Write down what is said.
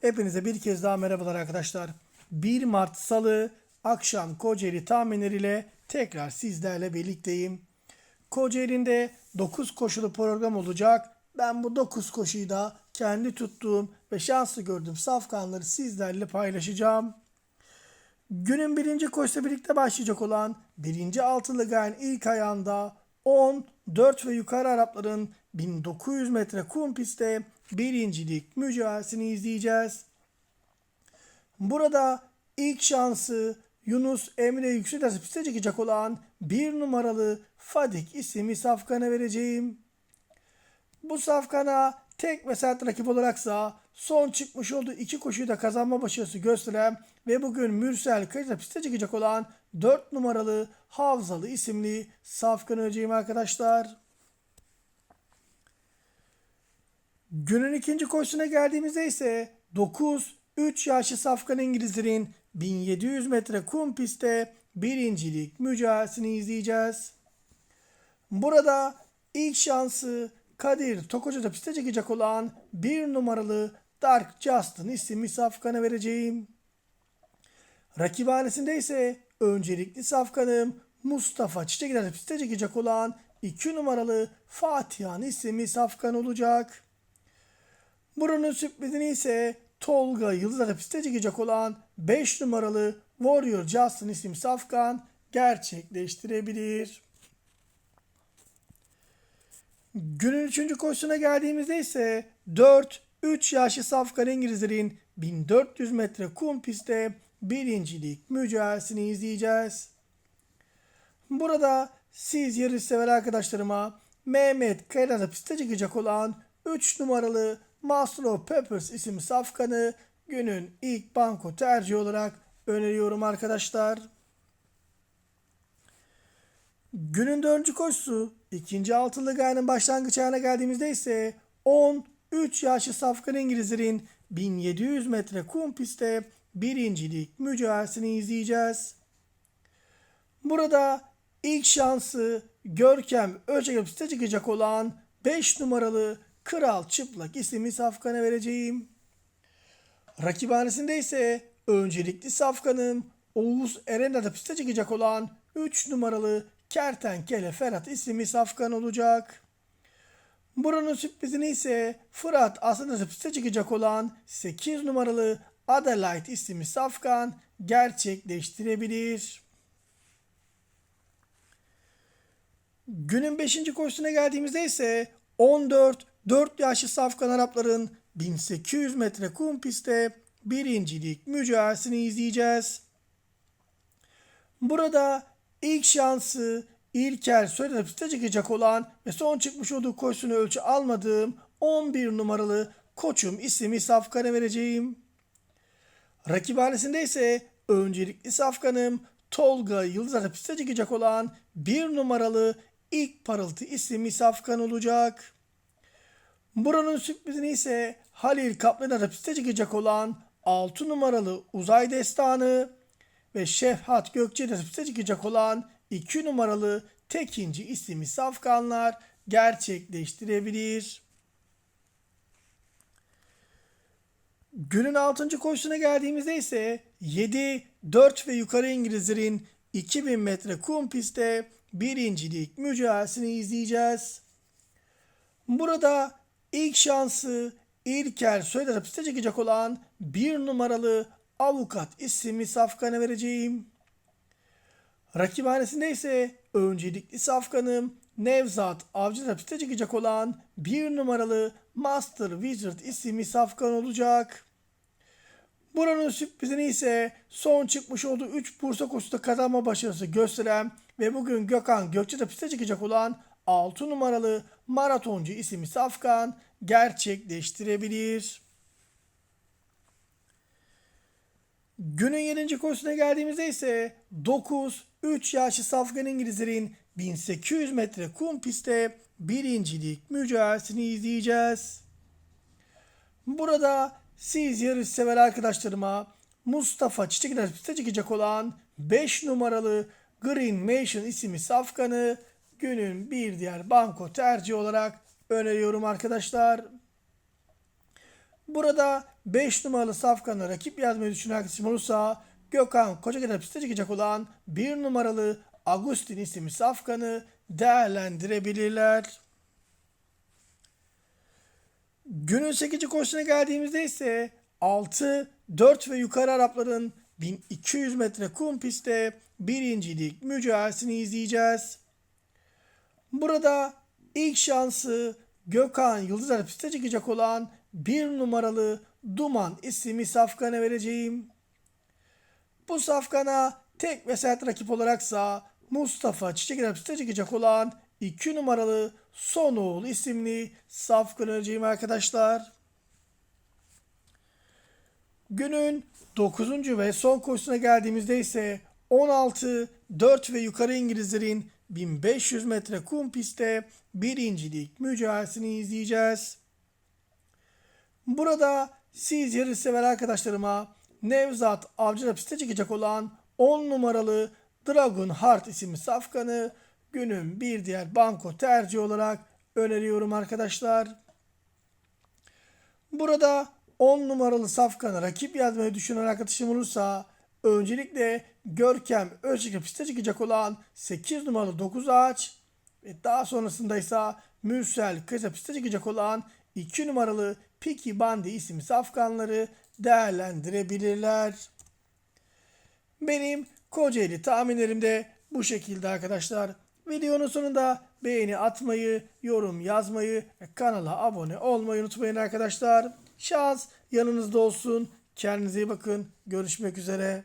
Hepinize bir kez daha merhabalar arkadaşlar. 1 Mart Salı akşam Kocaeli tahminleriyle tekrar sizlerle birlikteyim. Kocaeli'nde 9 koşulu program olacak. Ben bu 9 koşuyu da kendi tuttuğum ve şanslı gördüğüm safkanları sizlerle paylaşacağım. Günün birinci koşuyla birlikte başlayacak olan birinci altılı gayen ilk ayağında 10, 4 ve yukarı Arapların 1900 metre kum pistte birincilik mücadelesini izleyeceğiz. Burada ilk şansı Yunus Emre Yükseldası piste çıkacak olan bir numaralı Fadik isimli safkana vereceğim. Bu safkana tek ve sert rakip olaraksa son çıkmış olduğu iki koşuyu da kazanma başarısı gösteren ve bugün Mürsel Kayıt'a piste çıkacak olan 4 numaralı Havzalı isimli safkan öleceğim arkadaşlar. Günün ikinci koşusuna geldiğimizde ise 9 3 yaşlı safkan İngilizlerin 1700 metre kum pistte birincilik mücadelesini izleyeceğiz. Burada ilk şansı Kadir Tokocu'da piste çekecek olan bir numaralı Dark Justin isimli safkana vereceğim. Rakibhanesinde ise öncelikli safkanım Mustafa Çiçekler piste çekecek olan 2 numaralı Fatihan isimli safkan olacak. Buranın sürprizini ise Tolga Yıldız'a piste çekecek olan 5 numaralı Warrior Justin isimli safkan gerçekleştirebilir. Günün 3. koşusuna geldiğimizde ise 4 3 yaşlı safkan İngilizlerin 1400 metre kum pistte birincilik mücadelesini izleyeceğiz. Burada siz yarış sever arkadaşlarıma Mehmet Kaya'da piste çıkacak olan 3 numaralı Master of Peppers isimli safkanı günün ilk banko tercihi olarak öneriyorum arkadaşlar. Günün dördüncü koşusu ikinci altılı gayenin başlangıç ayağına geldiğimizde ise 10 3 yaşlı safkan İngilizlerin 1700 metre kum pistte birincilik mücadelesini izleyeceğiz. Burada ilk şansı Görkem piste çıkacak olan 5 numaralı Kral Çıplak isimli safkana vereceğim. Rakibhanesinde ise öncelikli safkanım Oğuz Eren'de piste çıkacak olan 3 numaralı Kertenkele Ferhat isimli safkan olacak. Buranın sürprizini ise Fırat aslında piste çıkacak olan 8 numaralı Adelaide isimli safkan gerçekleştirebilir. Günün 5. koşusuna geldiğimizde ise 14 4 yaşlı safkan Arapların 1800 metre kum pistte birincilik mücadelesini izleyeceğiz. Burada ilk şansı İlker Söyledi piste çıkacak olan ve son çıkmış olduğu koşusunu ölçü almadığım 11 numaralı Koçum isimli safkana vereceğim. Rakibhanesinde ise öncelikli safkanım Tolga Yıldız'a piste çıkacak olan 1 numaralı ilk parıltı isimli safkan olacak. Buranın sürprizini ise Halil Kaplan'a piste çıkacak olan 6 numaralı Uzay Destanı ve Şefhat Gökçe'de piste çıkacak olan 2 numaralı Tekinci isimli safkanlar gerçekleştirebilir. Günün 6. koşusuna geldiğimizde ise 7, 4 ve yukarı İngilizlerin 2000 metre kum pistte birincilik mücadelesini izleyeceğiz. Burada ilk şansı İlker Söder piste çıkacak olan bir numaralı avukat isimli safkana vereceğim. Rakibhanesinde ise öncelikli safkanım Nevzat Avcı'da piste çıkacak olan bir numaralı Master Wizard isimli safkan olacak. Buranın sürprizini ise son çıkmış olduğu 3 Bursa koşuda kazanma başarısı gösteren ve bugün Gökhan Gökçe'de piste çıkacak olan 6 numaralı maratoncu isimli safkan gerçekleştirebilir. Günün 7. koşusuna geldiğimizde ise 9 3 yaşlı safkan İngilizlerin 1800 metre kum pistte birincilik mücadelesini izleyeceğiz. Burada siz yarış sever arkadaşlarıma Mustafa Çiçekler piste çıkacak olan 5 numaralı Green Mansion isimli safkanı günün bir diğer banko tercihi olarak öneriyorum arkadaşlar. Burada 5 numaralı safkanı rakip yazmayı düşünen arkadaşım olursa Gökhan Kocakaya piste çıkacak olan 1 numaralı Agustin isimli safkanı değerlendirebilirler. Günün 8. koşusuna geldiğimizde ise 6, 4 ve yukarı Arapların 1200 metre kum pistte birincilik mücadelesini izleyeceğiz. Burada ilk şansı Gökhan Yıldızlar piste çıkacak olan bir numaralı Duman isimli safkana vereceğim. Bu safkana tek ve sert rakip olaraksa Mustafa Çiçekler piste çıkacak olan 2 numaralı Sonoğlu isimli safkan vereceğim arkadaşlar. Günün 9. ve son koşusuna geldiğimizde ise 16, 4 ve yukarı İngilizlerin 1500 metre kum pistte birincilik mücadelesini izleyeceğiz. Burada siz yarış sever arkadaşlarıma Nevzat Avcı'da piste çıkacak olan 10 numaralı Dragon Heart isimli safkanı günün bir diğer banko tercihi olarak öneriyorum arkadaşlar. Burada 10 numaralı safkanı rakip yazmayı düşünen arkadaşım olursa öncelikle Görkem Özçelik'e piste çıkacak olan 8 numaralı 9 ağaç ve daha sonrasında ise Mürsel Kıza piste çıkacak olan 2 numaralı Piki Bandi isimli safkanları değerlendirebilirler. Benim Kocaeli tahminlerim de bu şekilde arkadaşlar. Videonun sonunda beğeni atmayı, yorum yazmayı ve kanala abone olmayı unutmayın arkadaşlar. Şans yanınızda olsun. Kendinize iyi bakın. Görüşmek üzere.